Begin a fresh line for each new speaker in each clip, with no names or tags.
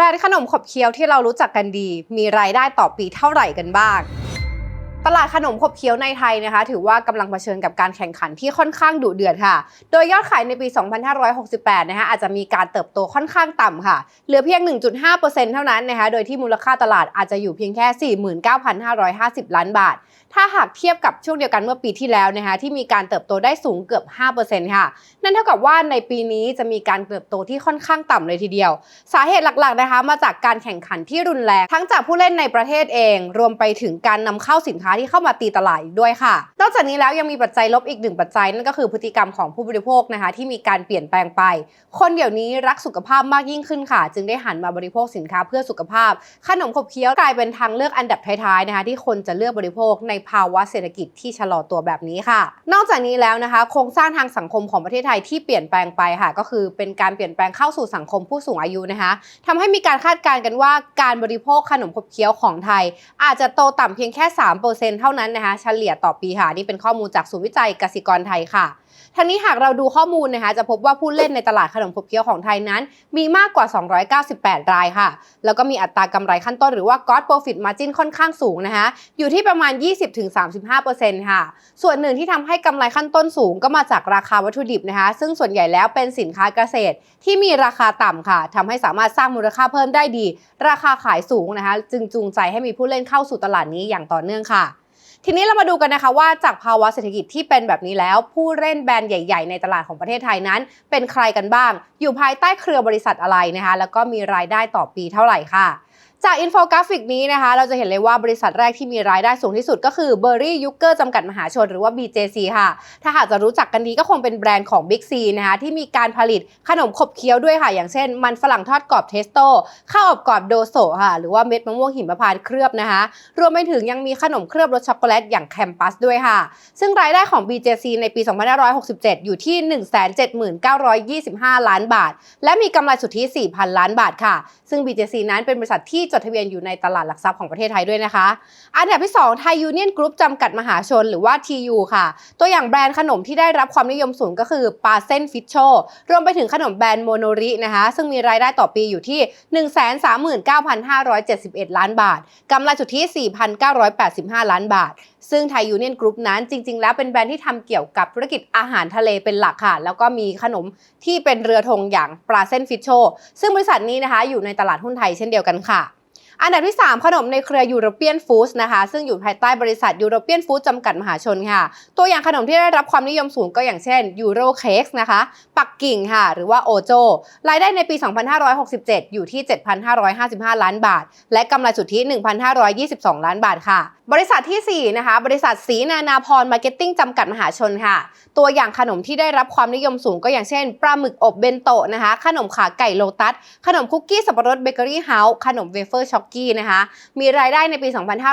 รนด์ขนมขบเคี้ยวที่เรารู้จักกันดี มีรายได้ต่อปีเท่าไหร่กันบ้าง ตลาดขนมขบเคี้ยวในไทยนะคะ ถือว่ากำลังเผชิญกับการแข่งขันที่ค่อนข้างดุเดือดค่ะ โดยยอดขายในปี 2568 นะคะอาจจะมีการเติบโตค่อนข้างต่ำค่ะ เหลือเพียง 1.5%เท่านั้นนะคะ โดยที่มูลค่าตลาดอาจจะอยู่เพียงแค่ 49,550 ล้านบาทถ้าหากเทียบกับช่วงเดียวกันเมื่อปีที่แล้วนะคะที่มีการเติบโตได้สูงเกือบ 5%ค่ะ นั่นเท่ากับว่าในปีนี้จะมีการเติบโตที่ค่อนข้างต่ำเลยทีเดียว สาเหตุหลักๆนะคะ มาจากการแข่งขันที่รุนแรง ทั้งจากผู้เล่นในประเทศเอง รวมไปถึงการนำเข้าสินค้าที่เข้ามาตีตลาดอีกด้วยค่ะ นอกจากนี้แล้วยังมีปัจจัยลบอีกหนึ่งปัจจัยนั่นก็คือพฤติกรรมของผู้บริโภคนะคะ ที่มีการเปลี่ยนแปลงไป คนเดี๋ยวนี้รักสุขภาพมากยิ่งขึ้นค่ะ จึงได้หันมาบริโภคสินค้าเพื่อสุขภาพ ขนมขบเคี้ยวกลายเป็นทางเลือกอันดับท้ายๆนะคะที่คนจะเลือกบริโภคในภาวะเศรษฐกิจที่ชะลอตัวแบบนี้ค่ะ นอกจากนี้แล้วนะคะ โครงสร้างทางสังคมของประเทศไทยที่เปลี่ยนแปลงไปค่ะ ก็คือเป็นการเปลี่ยนแปลงเข้าสู่สังคมผู้สูงอายุนะคะทำให้มีการคาดการณ์กันว่าการบริโภคขนมขบเคี้ยวของไทย อาจจะโตต่ำเพียงแค่3%เท่านั้นนะคะ เฉลี่ยต่อปีค่ะนี่เป็นข้อมูลจากศูนย์วิจัยกสิกรไทยค่ะ ทั้งนี้หากเราดูข้อมูลนะคะจะพบว่าผู้เล่นในตลาดขนมขบเคี้ยวของไทยนั้น มีมากกว่า 298 รายค่ะ แล้วก็มีอัตรากำไรขั้นต้นหรือว่า gross profit margin ค่อนข้างสูงนะคะอยู่ที่ประมาณ 20-35%ค่ะ ส่วนหนึ่งที่ทำให้กำไรขั้นต้นสูงก็มาจากราคาวัตถุดิบนะคะ ซึ่งส่วนใหญ่แล้วเป็นสินค้าเกษตร ที่มีราคาต่ำค่ะทำให้สามารถสร้างมูลค่าเพิ่มได้ดี ราคาขายสูงนะคะ จึงจูงใจให้มีผู้เล่นเข้าสู่ตลาดนี้อย่างต่อเนื่องค่ะ ทีนี้เรามาดูกันนะคะว่าจากภาวะเศรษฐกิจที่เป็นแบบนี้แล้ว ผู้เล่นแบรนด์ใหญ่ ๆ ในตลาดของประเทศไทยนั้น เป็นใครกันบ้าง อยู่ภายใต้เครือบริษัทอะไรนะคะ แล้วก็มีรายได้ต่อปีเท่าไหร่ค่ะ จากอินโฟกราฟิกนี้นะคะ เราจะเห็นเลยว่าบริษัทแรกที่มีรายได้สูงที่สุดก็คือ b u r r y y u g e r จำกัดมหาชนหรือว่า BJC ค่ะ ถ้าหากจะรู้จักกันดีก็คงเป็นแบรนด์ของ Big C นะคะที่มีการผลิตขนมขบเคี้ยวด้วยค่ะ อย่างเช่น มันฝรั่งทอดกรอบเทสโต้ข้าวอบกรอบโดโซค่ะ หรือว่าเม็ดมะม่วงหิมพานต์เคลือบนะคะ รวมไปถึงยังมีขนมเคลือบรสช็อกโกแลตอย่างแคมปัสด้วยค่ะ ซึ่งรายได้ของ BJC ในปี 2567 อยู่ที่ 179,25 ล้านบาท และมีกำไรสุทธิ 4,000 ล้านบาทค่ะ ซึ่ง BJC นั้นเป็นบริษัทที่จดทะเบียนอยู่ในตลาดหลักทรัพย์ของประเทศไทยด้วยนะคะ อันดับที่2ไทยยูเนียนกรุ๊ปจำกัดมหาชนหรือว่า TU ค่ะ ตัวอย่างแบรนด์ขนมที่ได้รับความนิยมสูงก็คือปาเส้นฟิชโชรวมไปถึงขนมแบรนด์โมโนรินะคะซึ่งมีรายได้ต่อปีอยู่ที่ 139,571 ล้านบาทกำไรสุทธิ 4,985 ล้านบาท ซึ่งไทยยูเนียนกรุ๊ปนั้นจริง ๆ แล้วเป็นแบรนด์ที่ทำเกี่ยวกับธุรกิจอาหารทะเลเป็นหลักค่ะ แล้วก็มีขนมที่เป็นเรือธงอย่างปลาเส้นฟิชโชซึ่งบริษัทนี้นะคะอยู่ในตลาดหุ้นไทยเช่นเดียวกันค่ะ อันดับที่ 3 ขนมในเครือยูโรเปียนฟู้ดนะคะ ซึ่งอยู่ภายใต้บริษัทยูโรเปียนฟู้ดจำกัดมหาชนค่ะ ตัวอย่างขนมที่ได้รับความนิยมสูงก็อย่างเช่นยูโรเค้กนะคะ ปักกิ่งค่ะ หรือว่าโอโจ รายได้ในปี 2567 อยู่ที่ 7,555 ล้านบาท และกำไรสุทธิ 1,522 ล้านบาทค่ะ บริษัททีสี่4 นะคะ บริษัทสีนานาพรมาร์เก็ตติ้งจำกัดมหาชนค่ะ ตัวอย่างขนมที่ได้รับความนิยมสูงก็อย่างเช่นปลาหมึกอบเบนโตะนะคะ ขนมขาไก่โลตัส ขนมคุกกี้สับปะรดเบเกอรี่เฮาส์ ขนมเวเฟอร์ช็อกกี้นะคะ มีรายได้ในปี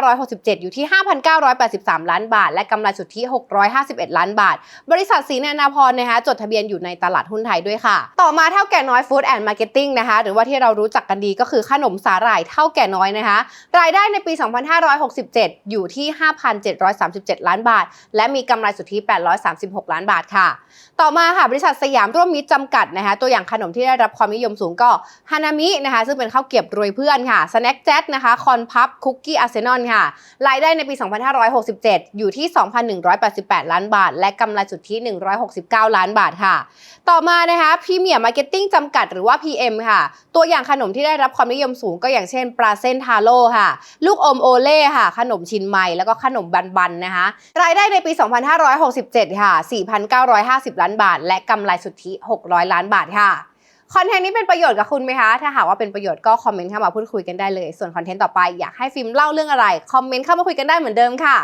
2567 อยู่ที่ 5,983 ล้านบาท และกำไรสุทธิ 651 ล้านบาท บริษัทสีนานาพรนะคะจดทะเบียนอยู่ในตลาดหุ้นไทยด้วยค่ะ ต่อมาเท่าแก่น้อยฟู้ดแอนด์มาร์เก็ตติ้งนะคะ หรือว่าที่เรารู้จักกันดีก็คือขนมสาหร่ายเท่าแก่น้อยนะคะ รายได้ในปี 2567 อยู่ที่ 5,737 ล้านบาท และมีกำไรสุทธิ 836 ล้านบาทค่ะ ต่อมาค่ะบริษัทสยามร่วมมิตรจำกัดนะคะตัวอย่างขนมที่ได้รับความนิยมสูงก็ฮานามินะคะซึ่งเป็นข้าวเกรียบรวยเพื่อนค่ะสแน็คแจ็นะคะคอนพับคุกกี้อาร์เซนอลค่ะรายได้ในปี 2567 อยู่ที่ 2,188 ล้านบาท และกำไรสุทธิ 169 ล้านบาทค่ะ ต่อมานะคะพรีเมียร์มาร์เก็ตติ้งจำกัดหรือว่า PM ค่ะ ตัวอย่างขนมที่ได้รับความนิยมสูงก็อย่างเช่น ปลาเส้นทาโร่ค่ะ ลูกอมโอเล่ค่ะ ขนมชินไมแล้วก็ขนมบันๆนะคะ รายได้ในปี 2567 ค่ะ 4,950 ล้านบาท และกำไรสุทธิ 600 ล้านบาทค่ะ คอนเทนต์นี้เป็นประโยชน์กับคุณไหมคะ ถ้าหากว่าเป็นประโยชน์ก็คอมเมนต์เข้ามาพูดคุยกันได้เลย ส่วนคอนเทนต์ต่อไปอยากให้ฟิล์มเล่าเรื่องอะไร คอมเมนต์เข้ามาคุยกันได้เหมือนเดิมค่ะ